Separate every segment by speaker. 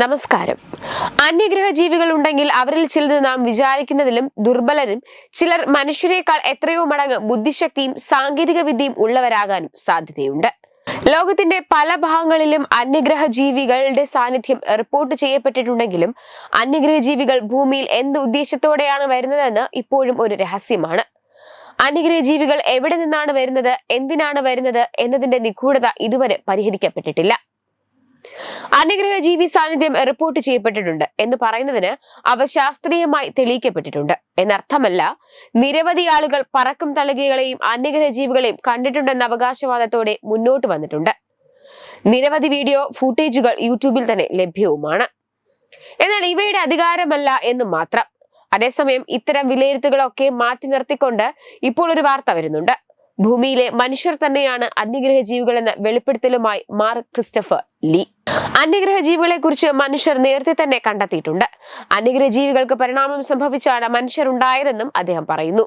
Speaker 1: നമസ്കാരം. അന്യഗ്രഹ ജീവികൾ ഉണ്ടെങ്കിൽ അവരിൽ ചിലത് നാം വിചാരിക്കുന്നതിലും ദുർബലരും ചിലർ മനുഷ്യരെക്കാൾ എത്രയോ മടങ്ങ് ബുദ്ധിശക്തിയും സാങ്കേതിക വിദ്യയും ഉള്ളവരാകാനും സാധ്യതയുണ്ട്. ലോകത്തിന്റെ പല ഭാഗങ്ങളിലും അന്യഗ്രഹ ജീവികളുടെ സാന്നിധ്യം റിപ്പോർട്ട് ചെയ്യപ്പെട്ടിട്ടുണ്ടെങ്കിലും അന്യഗ്രഹ ജീവികൾ ഭൂമിയിൽ എന്ത് ഉദ്ദേശത്തോടെയാണ് വരുന്നതെന്ന് ഇപ്പോഴും ഒരു രഹസ്യമാണ്. അന്യഗ്രഹ ജീവികൾ എവിടെ നിന്നാണ് വരുന്നത് എന്തിനാണ് വരുന്നത് എന്നതിന്റെ നിഗൂഢത ഇതുവരെ പരിഹരിക്കപ്പെട്ടിട്ടില്ല. അന്യഗ്രഹ ജീവി സാന്നിധ്യം റിപ്പോർട്ട് ചെയ്യപ്പെട്ടിട്ടുണ്ട് എന്ന് പറയുന്നതിന് അവ ശാസ്ത്രീയമായി തെളിയിക്കപ്പെട്ടിട്ടുണ്ട്. എന്നർത്ഥമല്ല നിരവധി ആളുകൾ പറക്കും തളികകളെയും അന്യഗ്രഹ ജീവികളെയും കണ്ടിട്ടുണ്ടെന്ന അവകാശവാദത്തോടെ മുന്നോട്ട് വന്നിട്ടുണ്ട്. നിരവധി വീഡിയോ ഫൂട്ടേജുകൾ യൂട്യൂബിൽ തന്നെ ലഭ്യവുമാണ്. എന്നാൽ ഇവയുടെ അധികാരമല്ല എന്ന് മാത്രം. അതേസമയം ഇത്തരം വിലയിരുത്തുകളൊക്കെ മാറ്റി നിർത്തിക്കൊണ്ട് ഇപ്പോൾ ഒരു വാർത്ത വരുന്നുണ്ട്. ഭൂമിയിലെ മനുഷ്യർ തന്നെയാണ് അന്യഗ്രഹ ജീവികൾ എന്ന വെളിപ്പെടുത്തലുമായി മാർക്ക് ക്രിസ്റ്റഫർ ലീ. അന്യഗ്രഹ ജീവികളെ കുറിച്ച് മനുഷ്യർ നേരത്തെ തന്നെ കണ്ടെത്തിയിട്ടുണ്ട്. അന്യഗ്രഹ ജീവികൾക്ക് പരിണാമം സംഭവിച്ചാണ് മനുഷ്യർ ഉണ്ടായതെന്നും അദ്ദേഹം പറയുന്നു.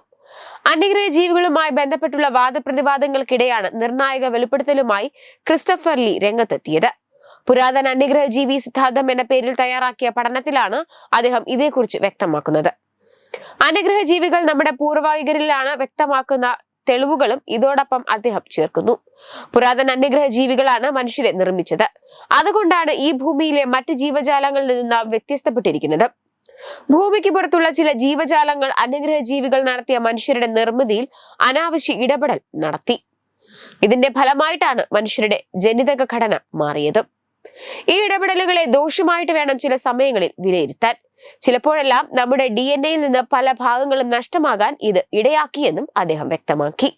Speaker 1: അന്യഗ്രഹ ജീവികളുമായി ബന്ധപ്പെട്ടുള്ള വാദപ്രതിവാദങ്ങൾക്കിടെയാണ് നിർണായക വെളിപ്പെടുത്തലുമായി ക്രിസ്റ്റഫർ ലീ രംഗത്തെത്തിയത്. പുരാതന അന്യഗ്രഹ ജീവി സിദ്ധാന്തം എന്ന പേരിൽ തയ്യാറാക്കിയ പഠനത്തിലാണ് അദ്ദേഹം ഇതേക്കുറിച്ച് വ്യക്തമാക്കുന്നത്. അനുഗ്രഹ ജീവികൾ നമ്മുടെ പൂർവാഹികരിലാണ് വ്യക്തമാക്കുന്ന തെളിവുകളും ഇതോടൊപ്പം അദ്ദേഹം ചേർക്കുന്നു. പുരാതന അന്യഗ്രഹ ജീവികളാണ് മനുഷ്യരെ നിർമ്മിച്ചത്. അതുകൊണ്ടാണ് ഈ ഭൂമിയിലെ മറ്റ് ജീവജാലങ്ങളിൽ നിന്ന് വ്യത്യസ്തപ്പെട്ടിരിക്കുന്നത്. ഭൂമിക്ക് പുറത്തുള്ള ചില ജീവജാലങ്ങൾ അന്യഗ്രഹ ജീവികൾ നടത്തിയ മനുഷ്യരുടെ നിർമ്മിതിയിൽ അനാവശ്യ ഇടപെടൽ നടത്തി. ഇതിന്റെ ഫലമായിട്ടാണ് മനുഷ്യരുടെ ജനിതക ഘടന മാറിയത്. ഈ ഇടപെടലുകളെ ദോഷമായിട്ട് വേണം ചില സമയങ്ങളിൽ വിലയിരുത്താൻ. ചിലപ്പോഴെല്ലാം നമ്മുടെ ഡി എൻ എയിൽ നിന്ന് പല ഭാഗങ്ങളും നഷ്ടമാകാൻ ഇത് ഇടയാക്കിയെന്നും അദ്ദേഹം വ്യക്തമാക്കി.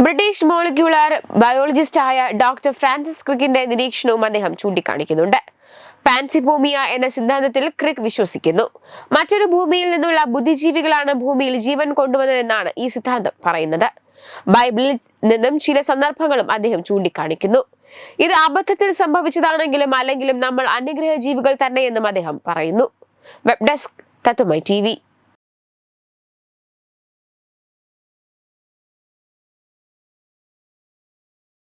Speaker 1: ബ്രിട്ടീഷ് മോളിക്യൂളർ ബയോളജിസ്റ്റ് ആയ ഡോക്ടർ ഫ്രാൻസിസ് ക്രിക്കിന്റെ നിരീക്ഷണവും അദ്ദേഹം ചൂണ്ടിക്കാണിക്കുന്നുണ്ട്. പാൻസിപോമിയ എന്ന സിദ്ധാന്തത്തിൽ ക്രിക്ക് വിശ്വസിക്കുന്നു. മറ്റൊരു ഭൂമിയിൽ നിന്നുള്ള ബുദ്ധിജീവികളാണ് ഭൂമിയിൽ ജീവൻ കൊണ്ടുവന്നതെന്നാണ് ഈ സിദ്ധാന്തം പറയുന്നത്. ബൈബിളിൽ നിന്നും ചില സന്ദർഭങ്ങളും അദ്ദേഹം ചൂണ്ടിക്കാണിക്കുന്നു. ഇത് അബദ്ധത്തിൽ സംഭവിച്ചതാണെങ്കിലും അല്ലെങ്കിലും നമ്മൾ അന്യഗ്രഹ ജീവികൾ തന്നെയെന്നും അദ്ദേഹം പറയുന്നു. വെബ് ഡെസ്ക് തത്തുമൈ ടി